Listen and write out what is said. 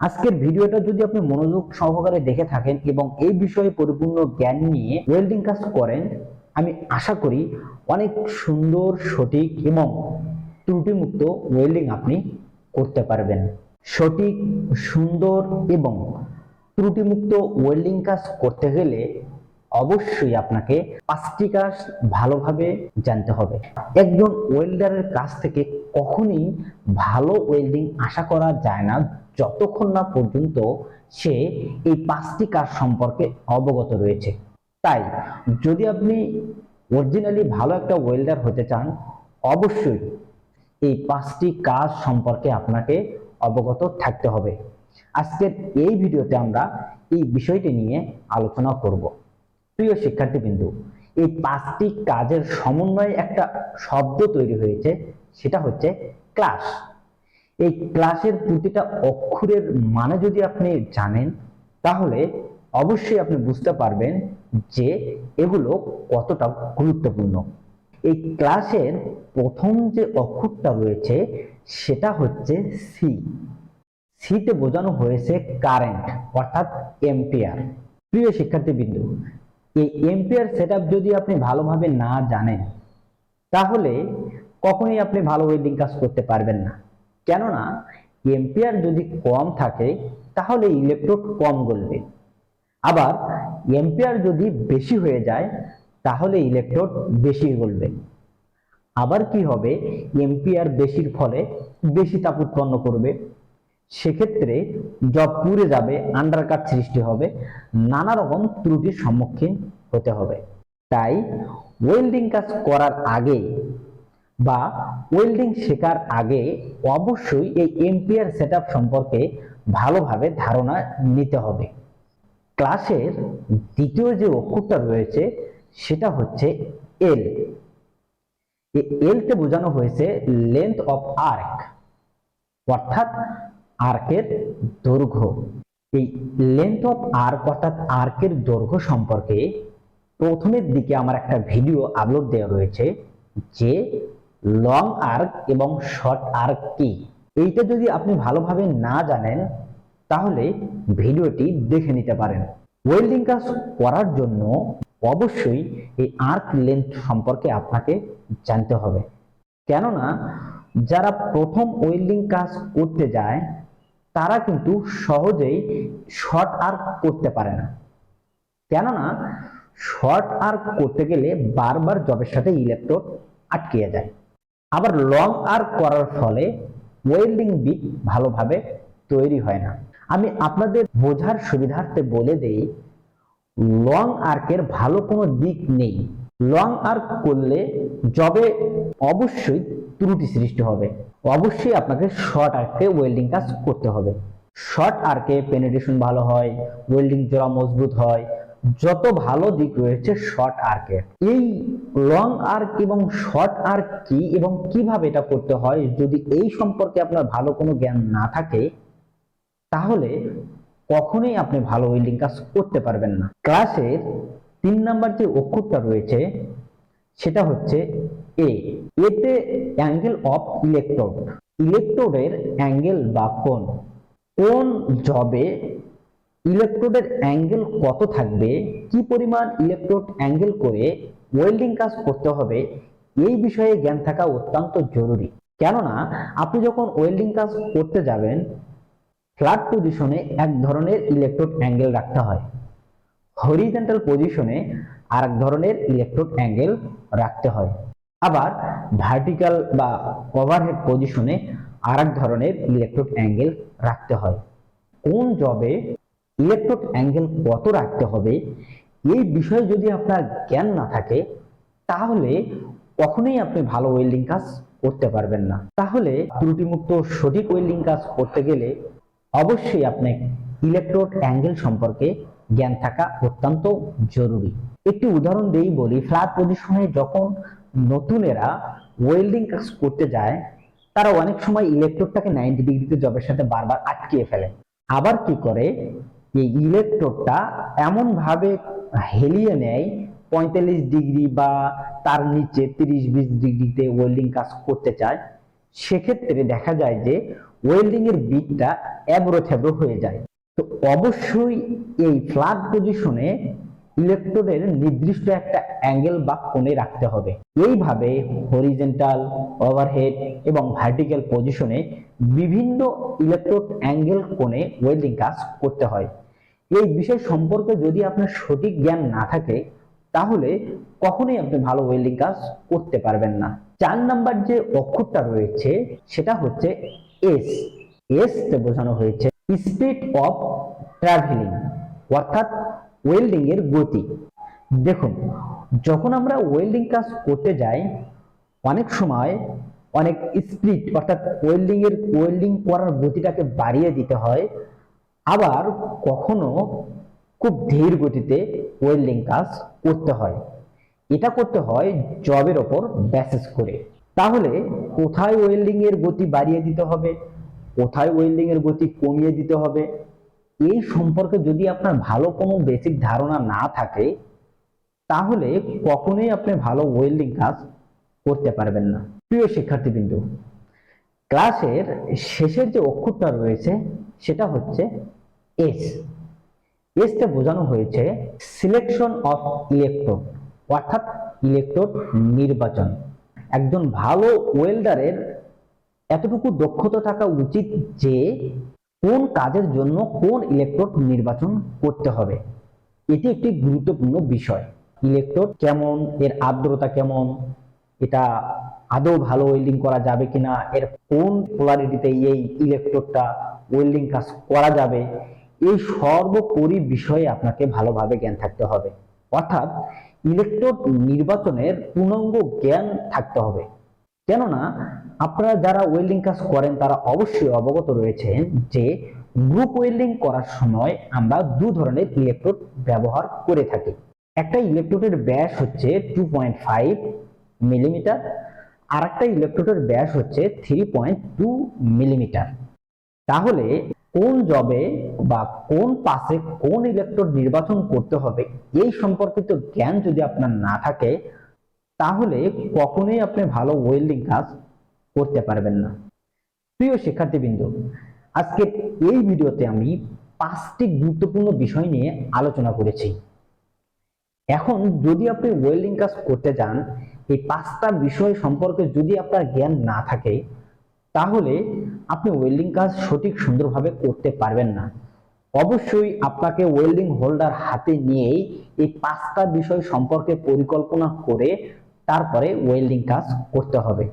আজকের ভিডিওটা যদি আপনি মনোযোগ সহকারে দেখে থাকেন এবং এই বিষয়ে পরিপূর্ণ জ্ঞান নিয়ে ওয়েল্ডিং কাজ করেন, আমি আশা করি অনেক সুন্দর, সঠিক এবং ত্রুটিমুক্ত ওয়েল্ডিং আপনি করতে পারবেন। সঠিক, সুন্দর এবং ত্রুটিমুক্ত ওয়েল্ডিং কাজ করতে গেলে অবশ্যই আপনাকে পাঁচটি কাজ ভালোভাবে জানতে হবে। একজন ওয়েল্ডারের কাছ থেকে কখনই ভালো ওয়েল্ডিং আশা করা যায় না। যতক্ষণ না পর্যন্ত সে এই পাঁচটি কাজ সম্পর্কে অবগত রয়েছে। তাই যদি আপনি অরিজিনালি ভালো একটা ওয়েল্ডার হতে চান, অবশ্যই এই পাঁচটি কাজ সম্পর্কে আপনাকে অবগত থাকতে হবে। আজকের এই ভিডিওতে আমরা এই বিষয়টি নিয়ে আলোচনা করব। প্রিয় শিক্ষার্থীবৃন্দু, এই পাঁচটি কাজের সমন্বয়ে একটা শব্দ তৈরি হয়েছে, সেটা হচ্ছে ক্লাস এই ক্লাসের প্রতিটা অক্ষরের মানে যদি আপনি জানেন, তাহলে অবশ্যই আপনি বুঝতে পারবেন যে এগুলো কতটা গুরুত্বপূর্ণ। এই ক্লাসের প্রথম যে অক্ষরটা রয়েছে, সেটা হচ্ছে সি সিতে বোঝানো হয়েছে কারেন্ট, অর্থাৎ এম্পিয়ার প্রিয় শিক্ষার্থীবৃন্দু, এই এম্পিয়ার সেটআপ যদি আপনি ভালোভাবে না জানেন, তাহলে কখনোই আপনি ভালো ওয়েল্ডিং কাজ করতে পারবেন না। কেননা এম্পিয়ার যদি কম থাকে, তাহলে ইলেকট্রোড কম গলবে। আবার এম্পিয়ার যদি বেশি হয়ে যায়, তাহলে ইলেকট্রোড বেশি গলবে। আবার কি হবে? এম্পিয়ার বেশির ফলে বেশি তাপ উৎপন্ন করবে। সেক্ষেত্রে জব পুড়ে যাবে আন্ডারকাট সৃষ্টি হবে নানা রকম ত্রুটির সম্মুখীন হতে হবে। তাই ওয়েল্ডিং কাজ করার আগে বা ওয়েল্ডিং শেখার আগে অবশ্যই এই এম্পিয়ার সেটআপ সম্পর্কে ভালোভাবে ধারণা নিতে হবে। ক্লাসের দ্বিতীয় যে অক্ষরটা রয়েছে, সেটা হচ্ছে এল এলতে বোঝানো হয়েছে লেন্থ অফ আর্ক অর্থাৎ আর্কের দৈর্ঘ্য। এই লেন্থ অফ আর্ক অর্থাৎ আর্কের দৈর্ঘ্য সম্পর্কে প্রথমের দিকে আমার একটা ভিডিও আপলোড দেওয়া রয়েছে, যে লং আর্ক এবং শর্ট আর্ক কি? এইটা যদি আপনি ভালোভাবে না জানেন, তাহলে ভিডিওটি দেখে নিতে পারেন। ওয়েল্ডিং কাজ করার জন্য অবশ্যই এই আর্ক লেন্থ সম্পর্কে আপনাকে জানতে হবে। কেননা, যারা প্রথম ওয়েল্ডিং কাজ করতে যায়, তারা কিন্তু সহজেই শর্ট আর্ক করতে পারে না। কেননা শর্ট আর্ক করতে গেলে বারবার জবের সাথে ইলেকট্রোড আটকিয়ে যায়। আবার লং আর্ক করার ফলে ওয়েল্ডিং বিট ভালোভাবে তৈরি হয় না। আমি আপনাদের বোঝার সুবিধার্থে বলে দেই লং আর্কের ভালো কোনো দিক নেই। লং আর্ক করলে জবে অবশ্যই ত্রুটি সৃষ্টি হবে। অবশ্যই আপনাকে শর্ট আর্কে ওয়েল্ডিং কাজ করতে হবে। শর্ট আর্কে পেনিট্রেশন ভালো হয় ওয়েল্ডিং জোড়া মজবুত হয় যত ভালো দিক রয়েছে শর্ট আর্কের এই লং আর্ক এবং শর্ট আর্ক কি এবং কীভাবে এটা করতে হয়? যদি এই সম্পর্কে আপনার ভালো কোনো জ্ঞান না থাকে, তাহলে কখনোই আপনি ভালো ওয়েল্ডিং কাজ করতে পারবেন না। ক্লাসের তিন নাম্বার যে অক্ষরটা রয়েছে, সেটা হচ্ছে এ এতে অ্যাঙ্গেল অফ ইলেকট্রোড ইলেকট্রোডের অ্যাঙ্গেল বা কোণ। কোন জবে ইলেকট্রোডের অ্যাঙ্গেল কত থাকবে? কি পরিমাণ ইলেকট্রোড অ্যাঙ্গেল করে ওয়েল্ডিং কাজ করতে হবে? এই বিষয়ে জ্ঞান থাকা অত্যন্ত জরুরি। কেননা, আপনি যখন ওয়েল্ডিং কাজ করতে যাবেন ফ্ল্যাট পজিশনে এক ধরনের ইলেকট্রোড অ্যাঙ্গেল রাখতে হয়। হরিজেন্টাল পজিশনে আর এক ধরনের ইলেকট্রোড অ্যাঙ্গেল রাখতে হয়। আবার ভার্টিক্যাল বা ওভারহেড পজিশনে আর এক ধরনের ইলেকট্রোড অ্যাঙ্গেল রাখতে হয়। কোন জবে ইলেকট্রোড অ্যাঙ্গেল কত রাখতে হবে, এই বিষয়ে যদি আপনার জ্ঞান না থাকে, তাহলে কখনোই আপনি ভালো ওয়েল্ডিং কাজ করতে পারবেন না। তাহলে ত্রুটিমুক্ত সঠিক ওয়েল্ডিং কাজ করতে গেলে অবশ্যই আপনি ইলেকট্রোড অ্যাঙ্গেল সম্পর্কে জ্ঞান থাকা অত্যন্ত জরুরি। একটি উদাহরণ দিয়েই বলি ফ্ল্যাট পজিশনে যখন নতুনেরা ওয়েল্ডিং কাজ করতে যায়, তারা অনেক সময় ইলেকট্রোডটাকে নাইনটি ডিগ্রিতে জবের সাথে বারবার আটকিয়ে ফেলে। আবার কি করে? এই ইলেকট্রোডটা এমন ভাবে হেলিয়ে নেয়, পঁয়তাল্লিশ ডিগ্রি বা তার নিচে তিরিশ বিশ ডিগ্রিতে ওয়েল্ডিং কাজ করতে চায়, সেক্ষেত্রে দেখা যায় যে ওয়েল্ডিং এর বিটটা এবড়ো থেবড়ো হয়ে যায়। তো অবশ্যই এই ফ্ল্যাট পজিশনে ইলেকট্রোডের নির্দিষ্ট একটা অ্যাঙ্গেল বা কোণে রাখতে হবে। এইভাবে হরিজেন্টাল ওভারহেড এবং ভার্টিক্যাল পজিশনে বিভিন্ন ইলেকট্রোড অ্যাঙ্গেল কোণে ওয়েল্ডিং কাজ করতে হয়। এই বিষয় সম্পর্কে যদি আপনার সঠিক জ্ঞান না থাকে, তাহলে কখনোই আপনি ভালো ওয়েল্ডিং কাজ করতে পারবেন না। চার নাম্বার যে অক্ষরটা রয়েছে, সেটা হচ্ছে এস এস তে বোঝানো হয়েছে স্পিড অফ ট্রাভেলিং অর্থাৎ ওয়েল্ডিং এর গতি। দেখুন, যখন আমরা ওয়েল্ডিং কাজ করতে যাই, অনেক সময় অনেক স্পিড অর্থাৎ ওয়েল্ডিং এর ওয়েল্ডিং করার গতিটাকে বাড়িয়ে দিতে হয় আবার কখনো খুব ধীর গতিতে ওয়েল্ডিং কাজ করতে হয়। এটা করতে হয় জবের ওপর ব্যাসেস করে। তাহলে কোথায় ওয়েল্ডিং এর গতি বাড়িয়ে দিতে হবে? কোথায় ওয়েল্ডিং এর গতি কমিয়ে দিতে হবে? এই সম্পর্কে যদি আপনার ভালো কোনো বেসিক ধারণা না থাকে, তাহলে কখনোই আপনি ভালো ওয়েল্ডিং কাজ করতে পারবেন না। প্রিয় শিক্ষার্থীবৃন্দ ক্লাসের শেষের যে অক্ষরটা রয়েছে, সেটা হচ্ছে এস এসতে বোঝানো হয়েছে সিলেকশন অফ ইলেকট্রোড অর্থাৎ ইলেকট্রোড নির্বাচন। একজন ভালো ওয়েল্ডারের এতটুকু দক্ষতা থাকা উচিত যে কোন কাজের জন্য কোন ইলেকট্রোড নির্বাচন করতে হবে। এটি একটি গুরুত্বপূর্ণ বিষয়। ইলেকট্রোড কেমন, এর আর্দ্রতা কেমন, এটা আদৌ ভালো ওয়েল্ডিং করা যাবে কিনা, এর কোন পোলারিটিতে এই ইলেকট্রোডটা ওয়েল্ডিং কাজ করা যাবে এই সর্বোপরি বিষয়ে আপনাকে ভালোভাবে জ্ঞান থাকতে হবে। অর্থাৎ ইলেকট্রোড নির্বাচনের পূর্ণাঙ্গ জ্ঞান থাকতে হবে। কেননা, আপনারা যারা ওয়েল্ডিং কাজ করেন, তারা অবশ্যই অবগত রয়েছেন যে গ্রুপ ওয়েল্ডিং করার সময় আমরা দু ধরনের ইলেকট্রোড ব্যবহার করে থাকি। একটা ইলেকট্রোডের ব্যাস হচ্ছে টু পয়েন্ট ফাইভ মিলিমিটার আর একটা ইলেকট্রোডের ব্যাস হচ্ছে থ্রি পয়েন্ট টু মিলিমিটার তাহলে কোন জবে বা কোন পাশে কোন ইলেকট্রোড নির্বাচন করতে হবে এই সম্পর্কিত জ্ঞান যদি আপনার না থাকে, তাহলে কখনোই আপনি ভালো ওয়েল্ডিং কাজ করতে পারবেন না। প্রিয় শিক্ষার্থীবৃন্দ আজকের এই ভিডিওতে আমি পাঁচটি গুরুত্বপূর্ণ বিষয় নিয়ে আলোচনা করেছি। এখন যদি আপনি ওয়েল্ডিং কাজ করতে যান, এই পাঁচটা বিষয় সম্পর্কে যদি আপনার জ্ঞান না থাকে তাহলে আপনি ওয়েল্ডিং কাজ সঠিক সুন্দরভাবে করতে পারবেন না। অবশ্যই আপনাকে ওয়েল্ডিং হোল্ডার হাতে নিয়েই এই পাঁচটা বিষয় সম্পর্কে পরিকল্পনা করে তারপরে ওয়েল্ডিং কাজ করতে হবে।